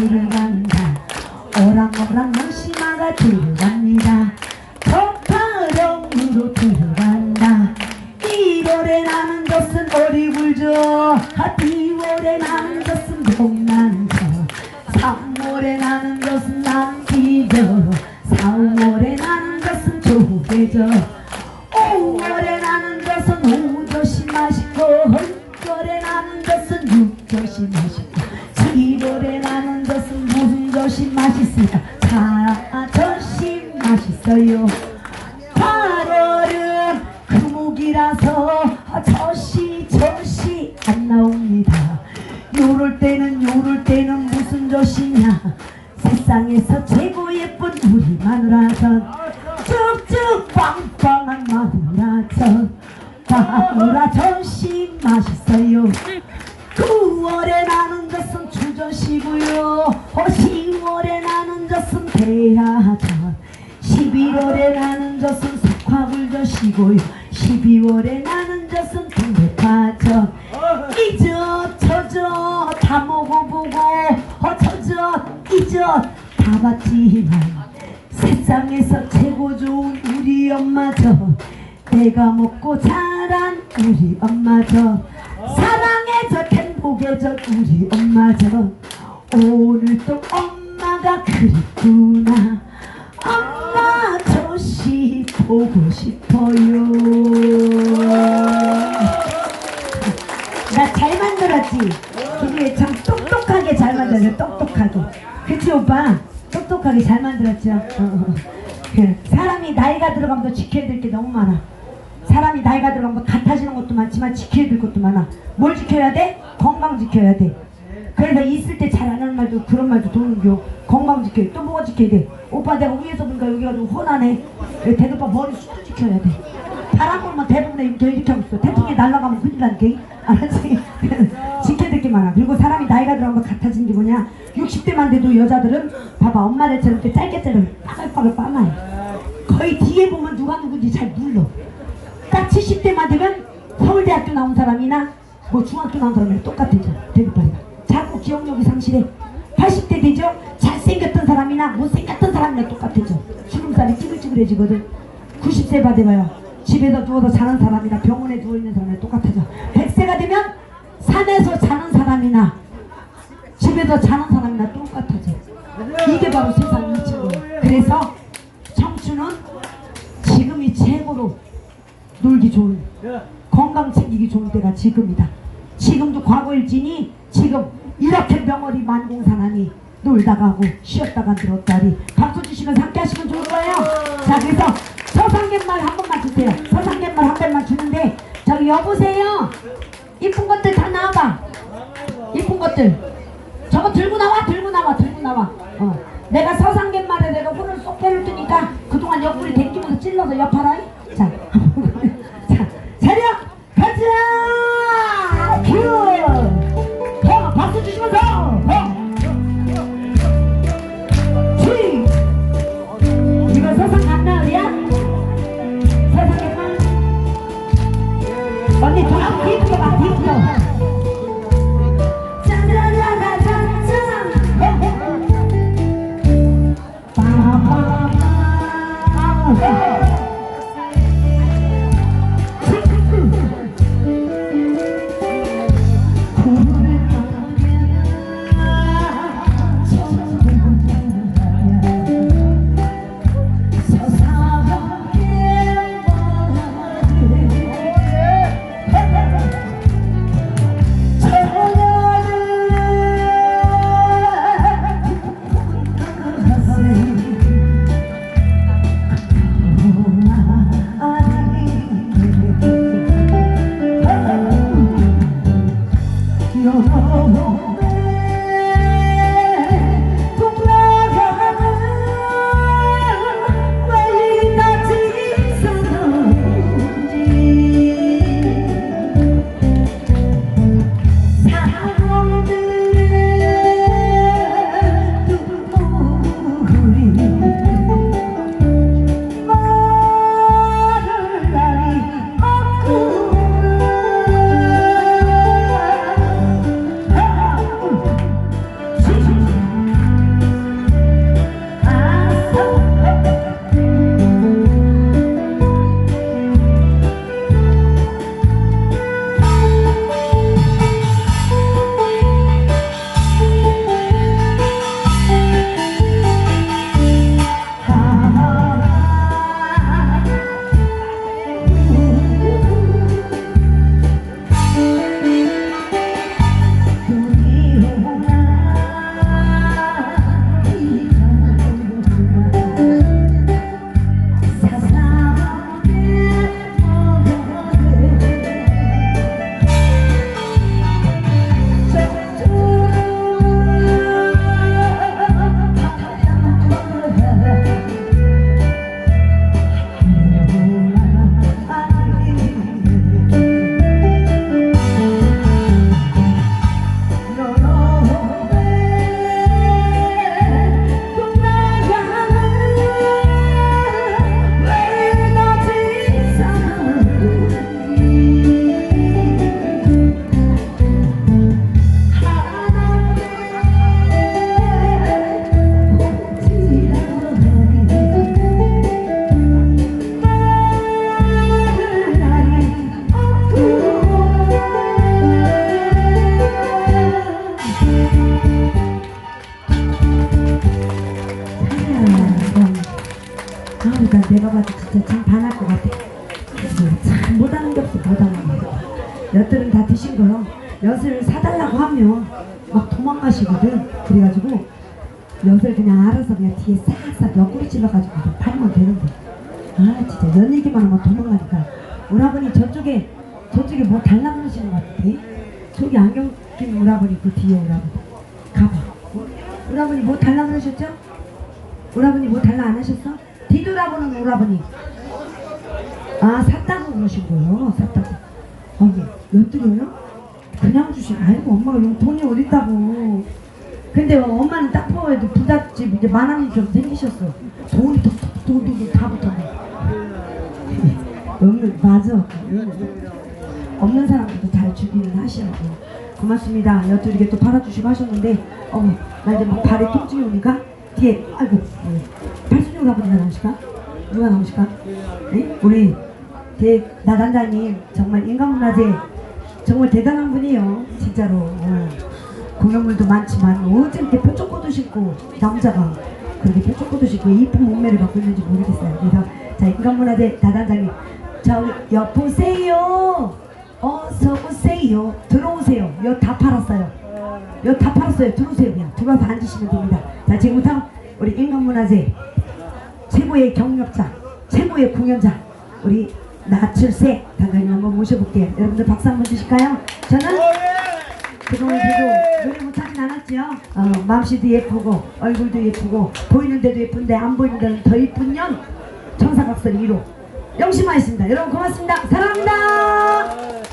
들어간다 오랑오랑 낭심아가 들어갑니다. 덕파령으로 들어간다. 1월에 나는 것은 어리굴저 2월에 나는 것은 동난저 3월에 나는 것은 남기저 4월에 나는 것은 조개저 맛있을까 사젓이 맛있어요. 8월은 금옥이라서 젖이 젖이 안 나옵니다. 요럴 때는 요럴 때는 무슨 젖이냐. 세상에서 최고 예쁜 우리 마누라전. 쭉쭉 빵빵한 마누라전. 마누라전이 맛있어요. 9월에 나는 것은 주젓이고요 10월에 나는 것은 대하전 11월에 나는 젖은 석화불젓이고요. 12월에 나는 젖은 동백파전 이젓 저젓 다 먹어보고 어 저젓 이젓 다 봤지만 세상에서 최고 좋은 우리 엄마저 내가 먹고 자란 우리 엄마저 사랑의 젖 젖 우리 엄마 저 오늘도 엄마가 그립구나 엄마 조시 보고 싶어요 나 잘 만들었지? 기계 참 똑똑하게 잘 만들었어 똑똑하게 그치 오빠? 똑똑하게 잘 만들었죠? 어, 어. 그 사람이 나이가 들어가면 지켜야 될 게 너무 많아 사람이 나이가 들어가면 같아지는 것도 많지만 지켜야 될 것도 많아 뭘 지켜야 돼? 건강 지켜야 돼. 그래서 있을 때잘안 하는 말도 그런 말도 도는겨. 건강 지켜야 돼. 또 뭐가 지켜야 돼? 오빠 내가 위에서 보니까 여기가 좀 훤하네. 대도빠 머리 숱 지켜야 돼. 바람 불면 대부분에 이렇게 이렇게 하고 있어. 태풍이 날아가면 큰일 나니까 알았지? 지켜야 될 게 많아. 그리고 사람이 나이가 들어가면 같아진 게 뭐냐? 60대만 돼도 여자들은 봐봐. 엄마들처럼 이렇게 짧게 자르면 빠글빠글 빨라요. 거의 뒤에 보면 누가 누군지 잘 몰라. 딱 70대만 되면 서울대학교 나온 사람이나 뭐 중학교 나온 사람이랑 똑같아져 대구파리가 자꾸 기억력이 상실해. 80대 되죠? 잘생겼던 사람이나 못생겼던 사람이랑 똑같아져 주름살이 찌글찌글해지거든. 90세 받아봐요 집에서 누워서 자는 사람이나 병원에 누워있는 사람이랑 똑같아져. 100세가 되면 산에서 자는 사람이나 집에서 자는 사람이나 똑같아져. 이게 바로 세상 이치고 그래서 청춘은 지금이 최고로 놀기 좋은 건강 챙기기 좋은 때가 지금이다. 지금도 과거일지니 지금 이렇게 명월이 만공산하니 놀다 가고 쉬었다가 들었다리. 박수 주시면 함께 하시면 좋을 거예요. 자 그래서 서상갯말 한 번만 주세요. 서상갯말 한 번만 주는데 저기 여보세요? 이쁜 것들 다 나와봐. 이쁜 것들. 저거 들고 나와 들고 나와 들고 나와. 어. 내가 서상갯말에 내가 혼을 쏙 빼를 뜨니까 그동안 옆구리 댕기면서 찔러서 옆하라 자, 자 차려 가 와가지고 진짜 참 반할 것 같아. 참 못하는 게 없어 못하는 게 없어. 엿들은 다 드신 거요. 엿을 사달라고 하면 막 도망가시거든. 그래가지고 엿을 그냥 알아서 그냥 뒤에 싹싹 옆구리 찔러가지고 팔면 되는데. 아 진짜 연 얘기만 하면 도망가니까. 오라버니 저쪽에 저쪽에 뭐 달라 그러시는 것 같아. 저기 안경 낀 오라버니 그 뒤에 오라버니. 가봐. 오라버니 뭐 달라 그러셨죠? 오라버니 뭐 달라 안 하셨어? 뒤돌아보는 오라버니. 아 샀다고 그러신 거요? 샀다고. 아 예. 엿드려요? 그냥 주시. 아이고 엄마가 용 돈이 어딨다고. 근데 엄마는 딱 보여도 부잣집 이제 만화님처럼 생기셨어. 돈이 돈돈다 붙었네. 없는 맞아. 없는 사람들도 잘 주기는 하시라고. 고맙습니다. 여튼 이렇게 또 팔아주시고 하셨는데, 어머, 나 이제 막 발에 통증이 오니까, 뒤에, 아이고, 네. 오라버니가 나오실까? 누가 나오실까? 네? 우리 대, 나단장님, 정말 인간문화재, 정말 대단한 분이에요. 진짜로. 어. 공연물도 많지만, 어쩜 이렇게 뾰족고도 신고, 남자가 그렇게 뾰족고도 신고, 이쁜 몸매를 갖고 있는지 모르겠어요. 그래서, 자, 인간문화재 나단장님, 저기, 여보세요! 어서 오세요. 들어오세요. 여 다 팔았어요. 여 다 팔았어요. 들어오세요. 그냥 들어와서 앉으시면 됩니다. 자, 지금부터 우리 인간문화재 최고의 경력자, 최고의 공연자, 우리 나칠세 단장님 한번 모셔볼게요. 여러분들 박수 한번 주실까요? 저는 그동안 계속 노래 못하진 않았죠. 어, 마음씨도 예쁘고 얼굴도 예쁘고 보이는 데도 예쁜데 안 보이는 데는 더 예쁜 년 청사각선 1호 영심하였습니다. 여러분 고맙습니다. 사랑합니다.